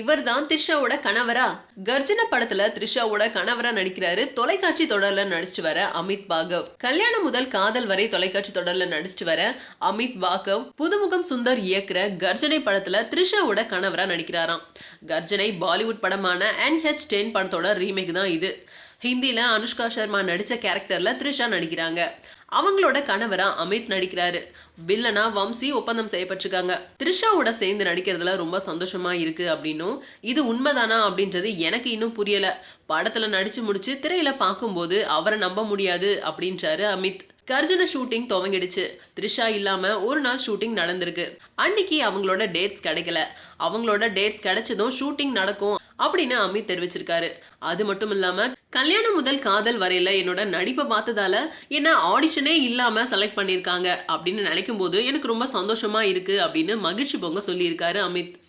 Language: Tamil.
இவர் தான் த்ரிஷாவோட கணவரா? கர்ஜன படத்துல த்ரிஷாவோட கணவரா நடிக்கிறாரு தொலைக்காட்சி தொடர்ல நடிச்சிட்டு வர அமித் பாகவ். கல்யாணம் முதல் காதல் வரை தொலைக்காட்சி தொடர்ல நடிச்சிட்டு வர அமித் பாகவ் புதுமுகம் சுந்தர் இயக்குற கர்ஜனை படத்துல த்ரிஷாவோட கணவரா நடிக்கிறாராம். கர்ஜனை பாலிவுட் படமான என்ஹெச் டென் படத்தோட ரீமேக் தான் இது. ஹிந்தியில் அனுஷ்கா சர்மா நடித்த கேரக்டரில் த்ரிஷா நடிக்கிறாங்க. அவங்களோட கணவரா அமித் நடிக்கிறாரு. வில்லனா வம்சி ஒப்பந்தம் செய்யப்பட்டிருக்காங்க. த்ரிஷாவோட சேர்ந்து நடிக்கிறதுல ரொம்ப சந்தோஷமா இருக்கு அப்படின்னும் இது உண்மைதானா அப்படின்றது எனக்கு இன்னும் புரியல. படத்துல நடிச்சு முடிச்சு திரையில பார்க்கும்போது அவரை நம்ப முடியாது அப்படின்றாரு அமித். கர்ஜன ஷூட்டிங் துவங்கிடுச்சு. த்ரிஷா இல்லாம ஒரு நாள் ஷூட்டிங் நடந்திருக்கு. அன்னைக்கு அவங்களோட டேட்ஸ் கிடைக்கல. அவங்களோட டேட்ஸ் கிடைச்சதும் ஷூட்டிங் நடக்கும் அப்படின்னு அமித் தெரிவிச்சிருக்காரு. அது மட்டும் இல்லாம கல்யாணம் முதல் காதல் வரையில என்னோட நடிப்பை பார்த்ததால என்ன ஆடிஷனே இல்லாம செலக்ட் பண்ணியிருக்காங்க அப்படின்னு நினைக்கும் போது எனக்கு ரொம்ப சந்தோஷமா இருக்கு அப்படின்னு மகிழ்ச்சி பொங்க சொல்லியிருக்காரு அமித்